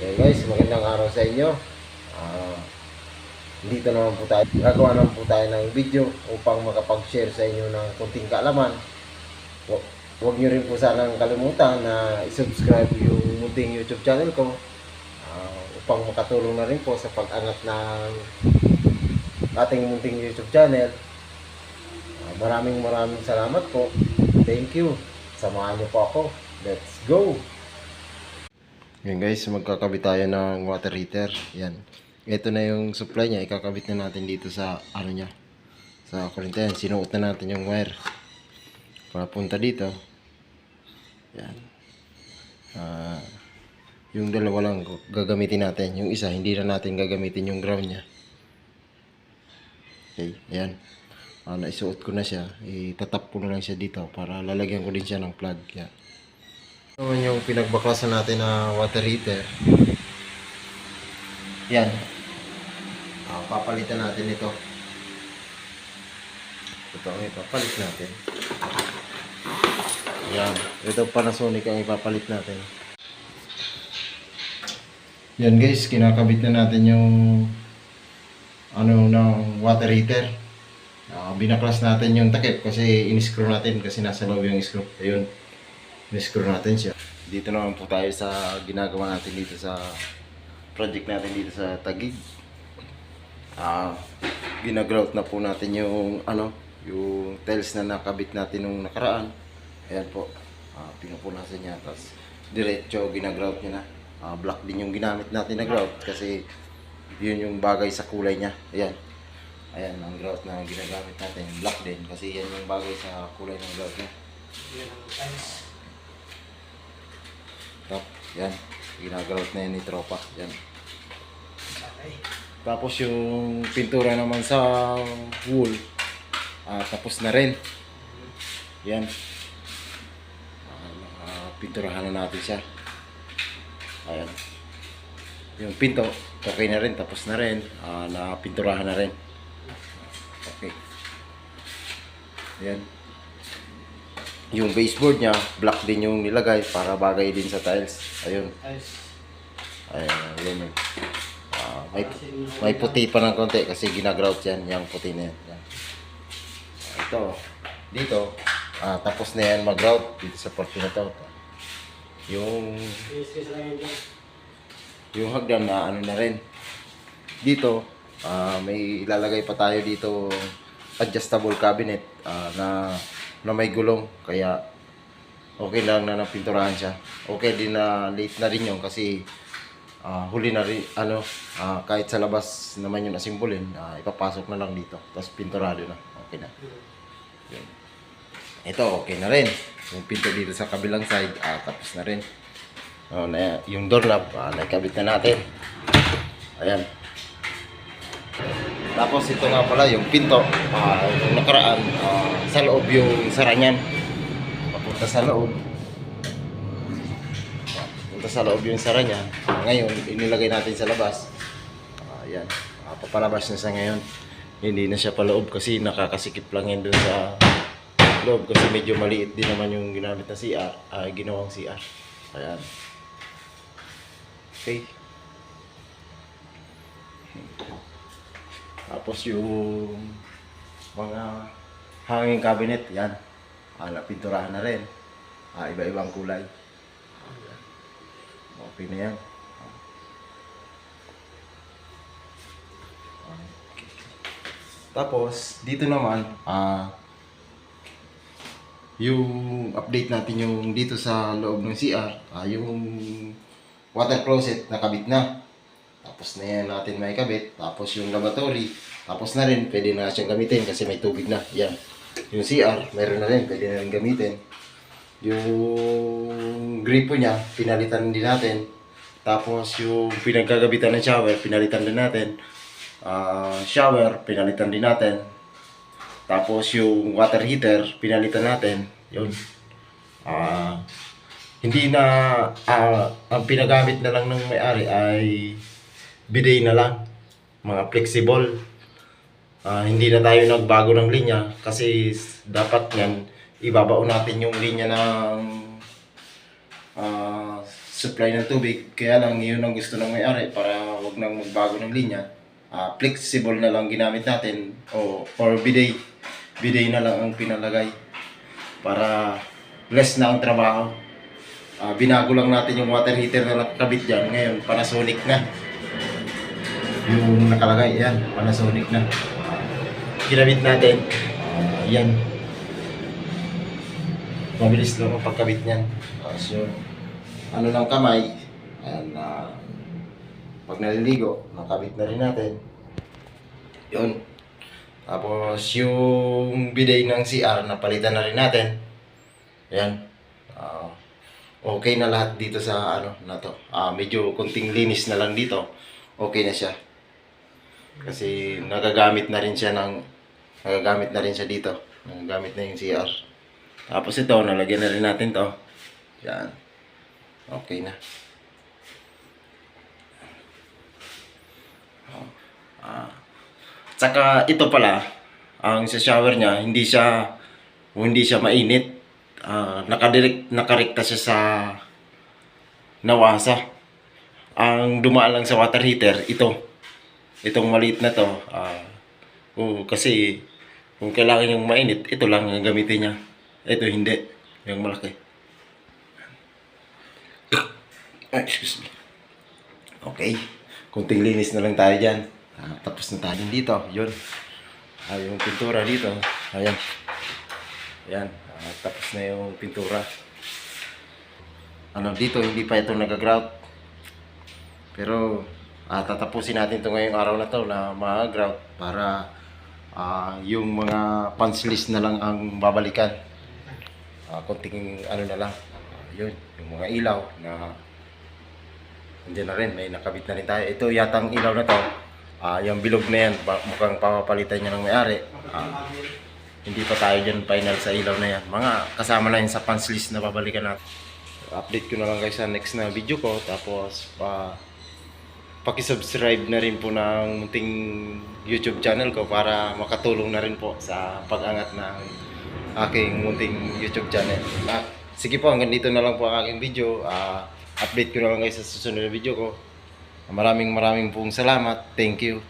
Okay guys, magandang araw sa inyo. Ah, dito naman po tayo. Gagawa naman po tayo ng video upang makapag-share sa inyo ng kunting kaalaman. Hu- Huwag nyo rin po sanang kalimutan na i-subscribe yung munting YouTube channel ko ah, upang makatulong na rin po sa pag-angat ng ating munting YouTube channel. Ah, maraming maraming salamat po. Thank you. Samahan niyo po ako. Let's go! Yan guys, magkakabit tayo ng water heater. Yan. Ito na yung supply niya. Ikakabit na natin dito sa ano niya. Sa kurente. Yan. Sinuot na natin yung wire. Papunta dito. Yan. Ah, yung dalawa lang gagamitin natin. Yung isa, hindi na natin gagamitin yung ground niya. Okay, ayan. Ah, naisuot ko na siya. Itatap ko na lang siya dito para lalagyan ko din siya ng plug. Yan. Naman yung pinagbaklasan natin na water heater. Yan. Ah, papalitan natin ito. Ito ang ipapalit natin. Yan. Ito Panasonic ang ipapalit natin. Yan guys, kinakabit na natin yung ano ng water heater. Ah, binaklas natin yung takip kasi in-screw natin kasi nasa loob yung screw. Ayun. In-screw natin siya. Dito naman po tayo sa ginagawa natin dito sa project natin dito sa Tagig. Ah, ginagrout na po natin yung ano, yung tiles na nakabit natin nung nakaraan. Ayan po. Ah, pinupunasan niya tapos diretso ginagrout niya na. Ah, black din yung ginamit natin na grout kasi yun yung bagay sa kulay niya. Ayan. Ayan, ang grout na ginagamit natin. Black din kasi yan yung bagay sa kulay ng grout niya. Tap, yan. Ginagrout na yan ni Tropa. Yan. Tapos yung pintura naman sa wool, ah, tapos na rin. Yan. Ah, pinturahan na natin siya. Ayan. Yung pinto, okay na rin, tapos na rin. Ah, napinturahan na rin. Okay. Ayan. Yung baseboard niya, black din yung nilagay para bagay din sa tiles. Ayun. Ayan, yun yun. Ah, may, may puti pa ng konti kasi ginagrout yan, yung puti na yan. Ito, dito, ah, tapos na yan mag-grout dito sa part na to. Yung, yung hagdan na ano na rin. Dito, ah, may ilalagay pa tayo dito adjustable cabinet ah, na na may gulong kaya okay lang na napinturahan siya. Okay din na late na rin yun kasi ah, huli na rin ano ah, kahit sa labas naman yun asimbulin ah, ipapasok na lang dito tapos pinturado na okay na. Yun. Ito okay na rin. Yung pinto dito sa kabilang side ah, tapos na rin. Oh, na, yung doorknob ah, nakabit na natin. Ayan. Tapos ito nga pala yung pinto, yung nakaraan, ah, sa loob yung sara niyan. Papunta sa loob. Papunta sa loob yung sara ngayon, inilagay natin sa labas. Ah, yan. Ah, papalabas na siya ngayon. Hindi na siya paloob kasi nakakasikip lang yan dun sa loob kasi medyo maliit din naman yung ginamit na CR, ah, ginawang CR. Ayan. Okay. Tapos yung mga hanging cabinet, yan. Ah, napinturahan na rin. Ah, iba-ibang kulay. Ah. Okay na yan. Tapos, dito naman, ah, yung update natin yung dito sa loob ng CR, ah, yung water closet nakabit na. Tapos na yan natin may kabit. Tapos yung lavatory, tapos na rin, pwede na siyang gamitin kasi may tubig na. Yan. Yung CR, meron na rin, pwede na rin gamitin. Yung gripo niya, pinalitan din natin. Tapos yung pinagkagabitan ng shower, pinalitan din natin. Ah, shower, pinalitan din natin. Tapos yung water heater, pinalitan natin. Yun. Ah, hindi na ah, ang pinagamit na lang ng may-ari ay bidet na lang. Mga flexible. Ah, hindi na tayo nagbago ng linya kasi dapat yan ibabao natin yung linya ng ah, supply ng tubig. Kaya lang yun ang gusto ng may-ari para wag nang magbago ng linya. Ah, flexible na lang ginamit natin o or bidet. Bidet na lang ang pinalagay para less na ang trabaho. Ah, binago lang natin yung water heater na nakakabit dyan. Ngayon, Panasonic na. Yung nakalagay, yan, Panasonic na. Ginamit natin. Ah, yan. Mabilis lang ang pagkabit niyan. Tapos yung ano ng kamay, ayan, na pag naliligo, nakabit na rin natin. Yun. Tapos yung bidet ng CR, napalitan na rin natin. Ayan. Ah, okay na lahat dito sa ano na to. Ah, medyo kunting linis na lang dito. Okay na siya. Kasi nagagamit na rin siya ng nagagamit na rin siya dito. Nagagamit na yung CR. Tapos ito, nalagyan na rin natin to. Yan. Okay na. Ah. Tsaka ito pala, ang sa shower niya, hindi siya hindi siya mainit. Ah, nakadirect nakarekta siya sa nawasa. Ang dumaan lang sa water heater, ito. Itong maliit na to. Ah, oo, kasi kung kailangan yung mainit, ito lang ang gamitin niya. Ito hindi. Yung malaki. Ay, excuse me. Okay. Kunting linis na lang tayo dyan. Ah, tapos na tayo dito. Yun. Ah, yung pintura dito. Ayan. Ayan. Ah, tapos na yung pintura. Ano, dito hindi pa ito nagagrout. Pero ah, tatapusin natin ito ngayong araw na to na mag-grout para ah, yung mga punch list na lang ang babalikan. Ah, konting ano na lang. Ah, yun, yung mga ilaw na Nandiyan na rin, may nakabit na rin tayo. Ito yatang ilaw na to. Ah, yung bilog na yan, mukhang papapalitan niya ng may-ari. Ah, hindi pa tayo dyan final sa ilaw na yan. Mga kasama na yun sa punch list na babalikan natin. Update ko na lang guys sa next na video ko. Tapos, pa pakisubscribe na rin po ng munting YouTube channel ko para makatulong na rin po sa pag-angat ng aking munting YouTube channel. Ah, sige po, hanggang dito na lang po ang aking video. Ah, update ko na lang guys sa susunod na video ko. Maraming maraming pong salamat. Thank you.